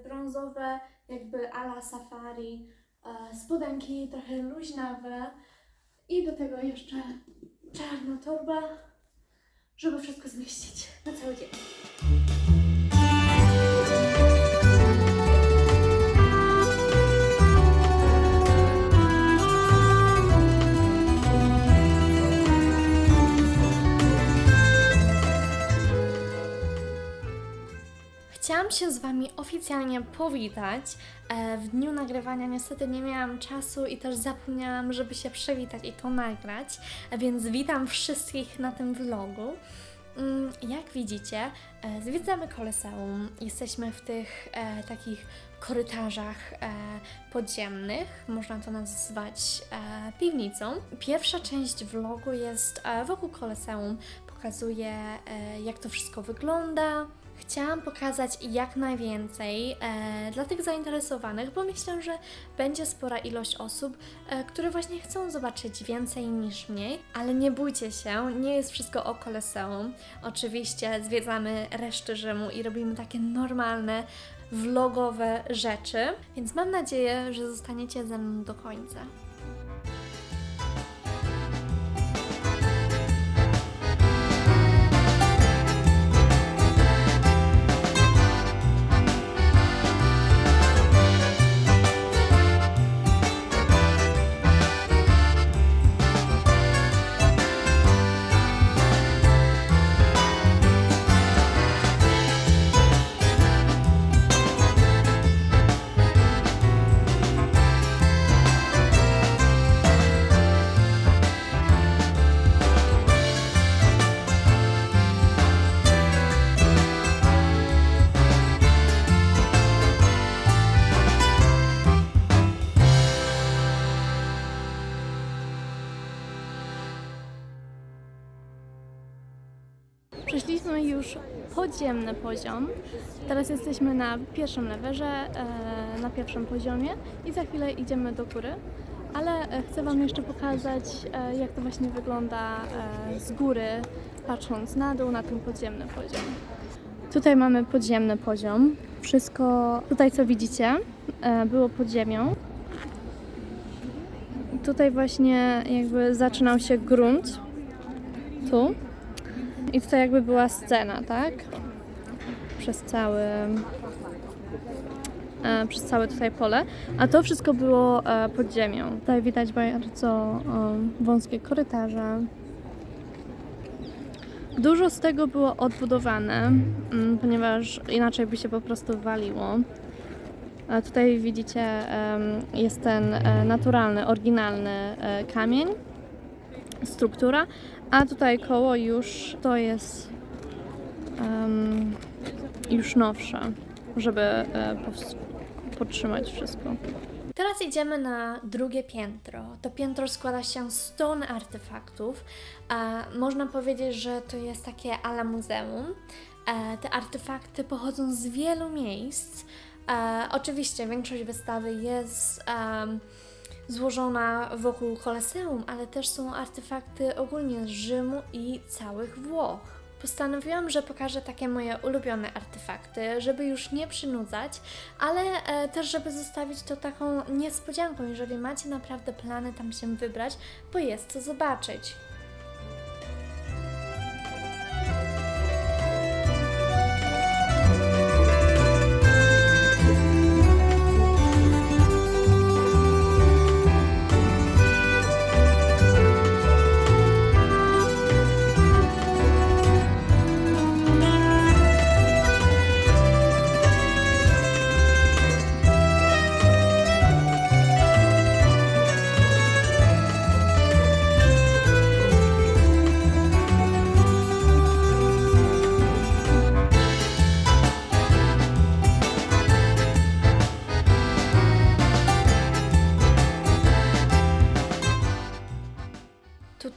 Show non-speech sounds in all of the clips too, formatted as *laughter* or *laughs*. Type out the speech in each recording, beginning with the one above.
brązowe, jakby ala safari, e, spodenki trochę luźnawe. I do tego jeszcze czarna torba, żeby wszystko zmieścić na cały dzień. Chciałam się z Wami oficjalnie powitać. E, W dniu nagrywania niestety nie miałam czasu i też zapomniałam, żeby się przywitać i to nagrać, więc witam wszystkich na tym vlogu. Mm, Jak widzicie, e, zwiedzamy Koloseum. Jesteśmy w tych e, takich korytarzach e, podziemnych, można to nazwać e, piwnicą. Pierwsza część vlogu jest e, wokół Koloseum, pokazuje e, jak to wszystko wygląda. Chciałam pokazać jak najwięcej e, dla tych zainteresowanych, bo myślę, że będzie spora ilość osób, e, które właśnie chcą zobaczyć więcej niż mniej, ale nie bójcie się, nie jest wszystko o Koloseum. Oczywiście zwiedzamy resztę Rzymu i robimy takie normalne, vlogowe rzeczy, więc mam nadzieję, że zostaniecie ze mną do końca. Podziemny poziom. Teraz jesteśmy na pierwszym lewerze, e, na pierwszym poziomie i za chwilę idziemy do góry. Ale e, chcę Wam jeszcze pokazać, e, jak to właśnie wygląda z góry, patrząc na dół, na ten podziemny poziom. Tutaj mamy podziemny poziom. Wszystko tutaj, co widzicie, było pod ziemią. Tutaj właśnie jakby zaczynał się grunt. Tu. I tutaj jakby była scena, tak? Przez cały e, przez całe tutaj pole, a to wszystko było e, pod ziemią. Tutaj widać bardzo e, wąskie korytarze. Dużo z tego było odbudowane, mm, ponieważ inaczej by się po prostu waliło. A tutaj widzicie em, jest ten e, naturalny, oryginalny e, kamień, struktura, a tutaj koło już to jest em, już nowsze, żeby e, podtrzymać wszystko. Teraz idziemy na drugie piętro. To piętro składa się z ton artefaktów. A można powiedzieć, że to jest takie ala muzeum. E, te artefakty pochodzą z wielu miejsc. E, oczywiście większość wystawy jest em, złożona wokół Koloseum, ale też są artefakty ogólnie z Rzymu i całych Włoch. Postanowiłam, że pokażę takie moje ulubione artefakty, żeby już nie przynudzać, ale e, też żeby zostawić to taką niespodzianką, jeżeli macie naprawdę plany tam się wybrać, bo jest co zobaczyć.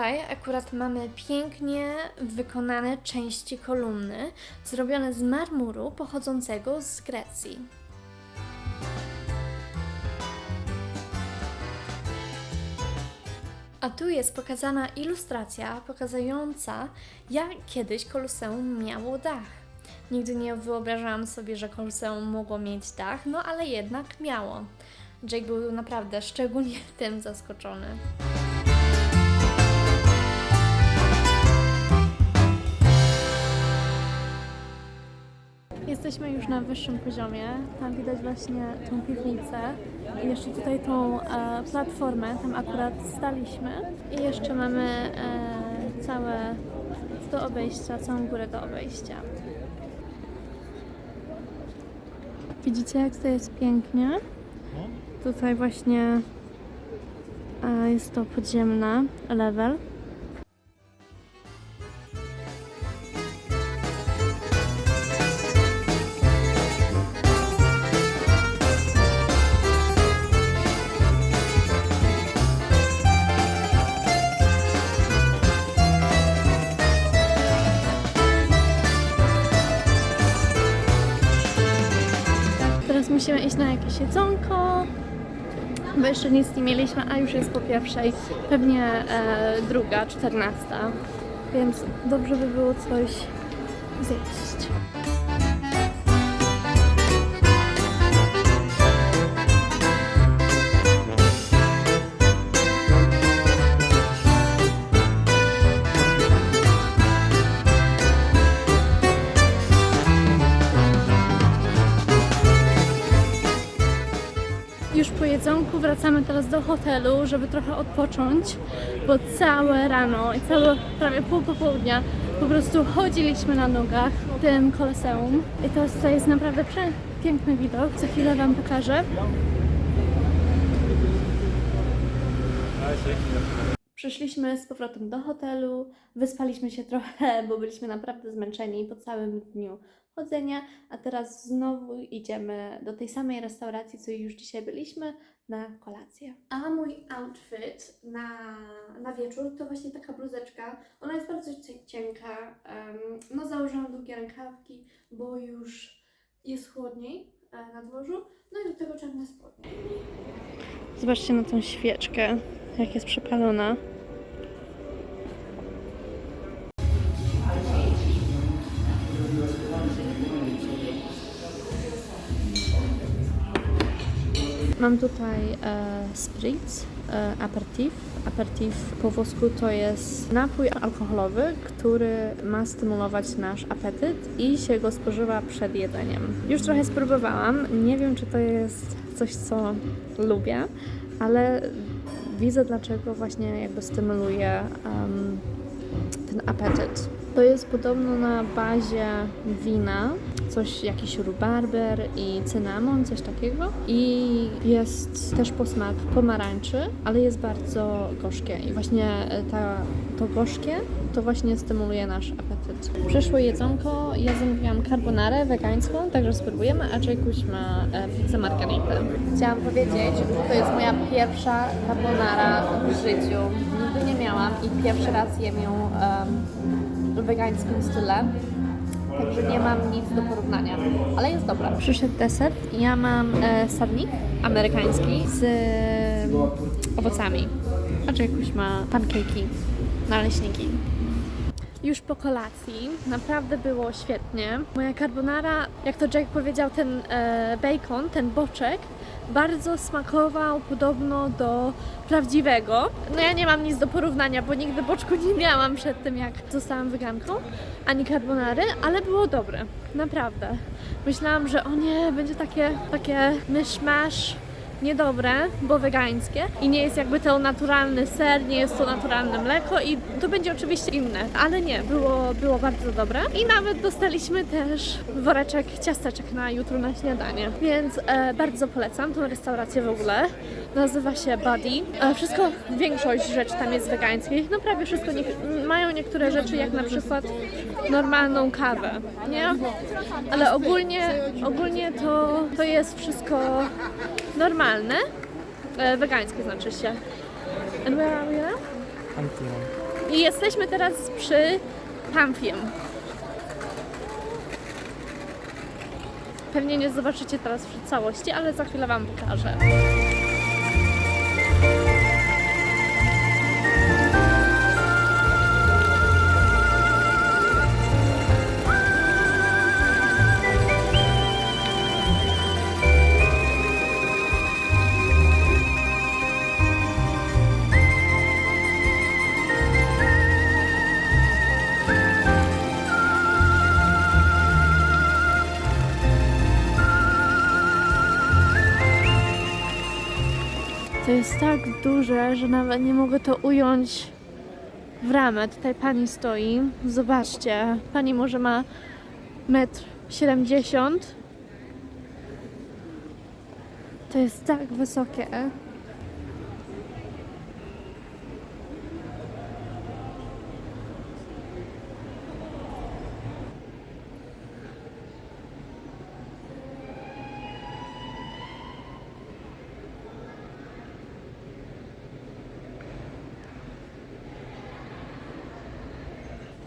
Tutaj akurat mamy pięknie wykonane części kolumny, zrobione z marmuru pochodzącego z Grecji. A tu jest pokazana ilustracja pokazująca, jak kiedyś Koloseum miało dach. Nigdy nie wyobrażałam sobie, że Koloseum mogło mieć dach, no ale jednak miało. Jake był naprawdę szczególnie *laughs* tym zaskoczony. Jesteśmy już na wyższym poziomie. Tam widać właśnie tą piwnicę i jeszcze tutaj tą e, platformę. Tam akurat staliśmy. I jeszcze mamy e, całe do obejścia, całą górę do obejścia. Widzicie, jak to jest pięknie? Tutaj właśnie e, jest to podziemna level. Musimy iść na jakieś jedzonko, bo jeszcze nic nie mieliśmy, a już jest po pierwszej, pewnie e, druga, czternasta, więc dobrze by było coś zjeść. Jedzonku wracamy teraz do hotelu, żeby trochę odpocząć, bo całe rano i całe prawie pół popołudnia po prostu chodziliśmy na nogach tym koloseum. I teraz tutaj jest naprawdę piękny widok. Za chwilę Wam pokażę. Przyszliśmy z powrotem do hotelu, wyspaliśmy się trochę, *laughs* bo byliśmy naprawdę zmęczeni po całym dniu chodzenia, a teraz znowu idziemy do tej samej restauracji, co już dzisiaj byliśmy, na kolację. A mój outfit na, na wieczór to właśnie taka bluzeczka. Ona jest bardzo cie- cienka. em, no założyłam długie rękawki, bo już jest chłodniej e, na dworzu. No i do tego czarne spodnie. Zobaczcie na tą świeczkę, jak jest przepalona. Mam tutaj e, spritz, e, aperitif. Aperitif po włosku to jest napój alkoholowy, który ma stymulować nasz apetyt i się go spożywa przed jedzeniem. Już trochę spróbowałam. Nie wiem, czy to jest coś, co lubię, ale widzę, dlaczego właśnie jakby stymuluje em, ten apetyt. To jest podobno na bazie wina, coś, jakiś rubarber i cynamon, coś takiego. I jest też posmak pomarańczy, ale jest bardzo gorzkie. I właśnie e, ta, to gorzkie to właśnie stymuluje nasz apetyt. Przyszło jedzonko, ja zamówiłam carbonarę wegańską, także spróbujemy, a Jaykuś ma e, pizzę margaritę. Chciałam powiedzieć, że to jest moja pierwsza carbonara w życiu. Nigdy nie miałam i pierwszy raz jem ją w wegańskim style. Także nie mam nic do porównania, ale jest dobra. Przyszedł deser. Ja mam e, sernik amerykański z e, owocami. A Jaykuś ma pankejki, naleśniki. Już po kolacji naprawdę było świetnie. Moja carbonara, jak to Jack powiedział, ten e, bacon, ten boczek, bardzo smakował podobno do prawdziwego. No ja nie mam nic do porównania, bo nigdy boczku nie miałam przed tym, jak zostałam weganką, ani carbonary, ale było dobre. Naprawdę. Myślałam, że o nie, będzie takie, takie myszmasz niedobre, bo wegańskie i nie jest jakby to naturalny ser, nie jest to naturalne mleko i to będzie oczywiście inne, ale nie, było, było bardzo dobre. I nawet dostaliśmy też woreczek ciasteczek na jutro na śniadanie, więc e, bardzo polecam tą restaurację w ogóle. Nazywa się Buddy. E, wszystko, większość rzeczy tam jest wegańskich, no prawie wszystko, nie, mają niektóre rzeczy jak na przykład normalną kawę, nie? Ale ogólnie, ogólnie to, to jest wszystko normalne, e, wegańskie znaczy się. And where are we now? Pantheon. I jesteśmy teraz przy Pamfiem. Pewnie nie zobaczycie teraz w całości, ale za chwilę Wam pokażę. Duże, że nawet nie mogę to ująć w ramę. Tutaj pani stoi. Zobaczcie. Pani może ma metr 70. To jest tak wysokie.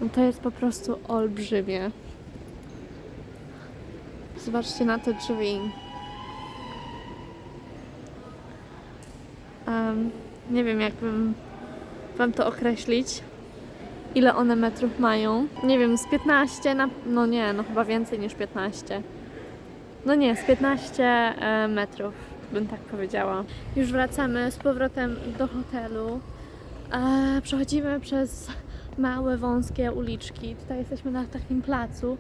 No to jest po prostu olbrzymie. Zobaczcie na te drzwi. Em, nie wiem, jakbym wam to określić. Ile one metrów mają? Nie wiem, z 15 na. No nie, no chyba więcej niż 15. No nie, z 15 e, metrów, bym tak powiedziała. Już wracamy z powrotem do hotelu. E, przechodzimy przez małe, wąskie uliczki. Tutaj jesteśmy na takim placu.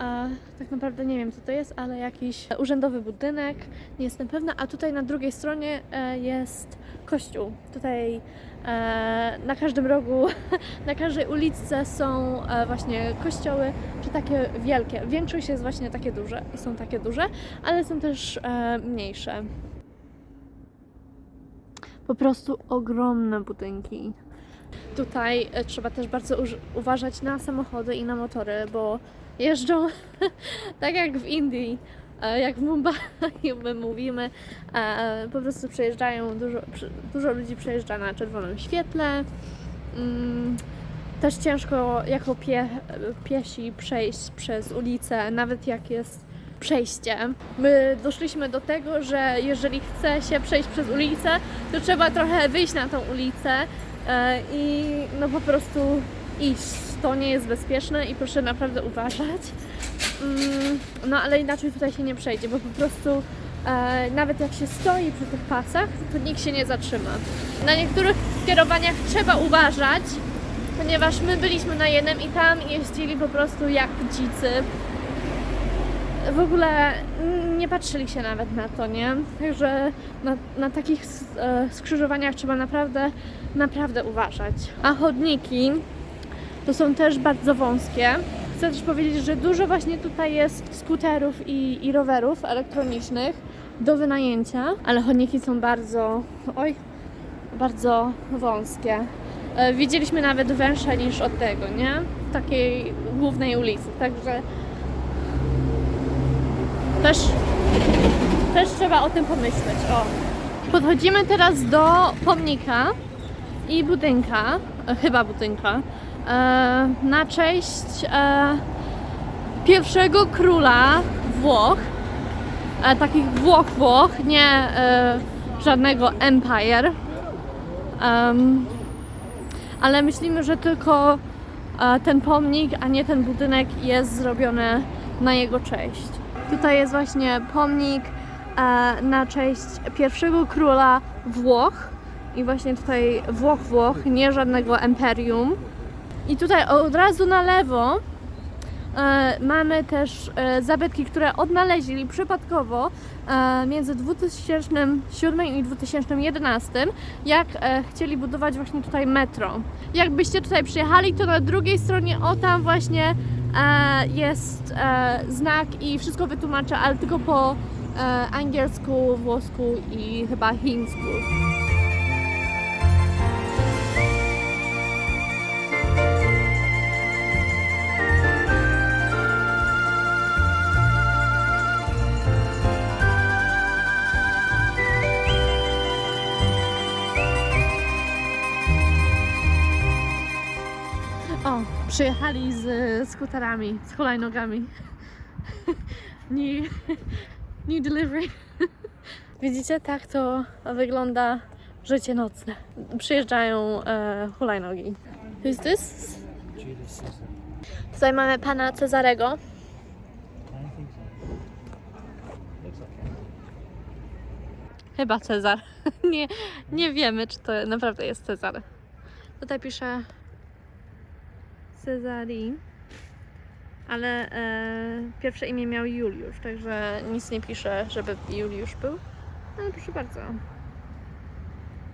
A tak naprawdę nie wiem co to jest, ale jakiś urzędowy budynek, nie jestem pewna. A tutaj na drugiej stronie e, jest kościół. Tutaj e, na każdym rogu, *laughs* na każdej uliczce są e, właśnie kościoły, czy takie wielkie. Większość jest właśnie takie duże, są takie duże, ale są też mniejsze. Po prostu ogromne budynki. Tutaj e, trzeba też bardzo uważać na samochody i na motory, bo jeżdżą *laughs* tak jak w Indii, e, jak w Mumbai *laughs* my mówimy, e, po prostu przejeżdżają, dużo, dużo ludzi przejeżdża na czerwonym świetle. Mm, Też ciężko jako pie, piesi przejść przez ulicę, nawet jak jest przejście. My doszliśmy do tego, że jeżeli chce się przejść przez ulicę, to trzeba trochę wyjść na tą ulicę i no po prostu iść. To nie jest bezpieczne i proszę naprawdę uważać. Mm, No ale inaczej tutaj się nie przejdzie, bo po prostu e, nawet jak się stoi przy tych pasach, to nikt się nie zatrzyma. Na niektórych skierowaniach trzeba uważać, ponieważ my byliśmy na jednym i tam jeździli po prostu jak dzicy. W ogóle nie patrzyli się nawet na to, nie? Także na, na takich e, skrzyżowaniach trzeba naprawdę, naprawdę uważać. A chodniki to są też bardzo wąskie. Chcę też powiedzieć, że dużo właśnie tutaj jest skuterów i, i rowerów elektronicznych do wynajęcia, ale chodniki są bardzo, oj, bardzo wąskie. E, Widzieliśmy nawet węższe niż od tego, nie? W takiej głównej ulicy, także też, też trzeba o tym pomyśleć. O. Podchodzimy teraz do pomnika i budynka, e, chyba budynka, e, na cześć e, pierwszego króla Włoch, e, takich Włoch Włoch, nie e, żadnego empire. Em, ale myślimy, że tylko e, ten pomnik, a nie ten budynek jest zrobiony na jego cześć. Tutaj jest właśnie pomnik e, na cześć pierwszego króla Włoch i właśnie tutaj Włoch Włoch, nie żadnego imperium. I tutaj od razu na lewo e, mamy też e, zabytki, które odnaleźli przypadkowo e, między 2007 i 2011, jak e, chcieli budować właśnie tutaj metro. Jakbyście tutaj przyjechali, to na drugiej stronie, o tam właśnie jest e, znak i wszystko wytłumaczę, ale tylko po e, angielsku, włosku i chyba chińsku. Przyjechali z skuterami, z hulajnogami. *laughs* New, new *laughs* delivery. *laughs* Widzicie, tak to wygląda życie nocne. Przyjeżdżają e, hulajnogi. Who's this? Caesar. Tutaj mamy pana Cezarego. Chyba Cezar. nie, nie wiemy, czy to naprawdę jest Cezar. Tutaj pisze Cezari, ale e, pierwsze imię miał Juliusz, także nic nie pisze, żeby Juliusz był. Ale proszę bardzo.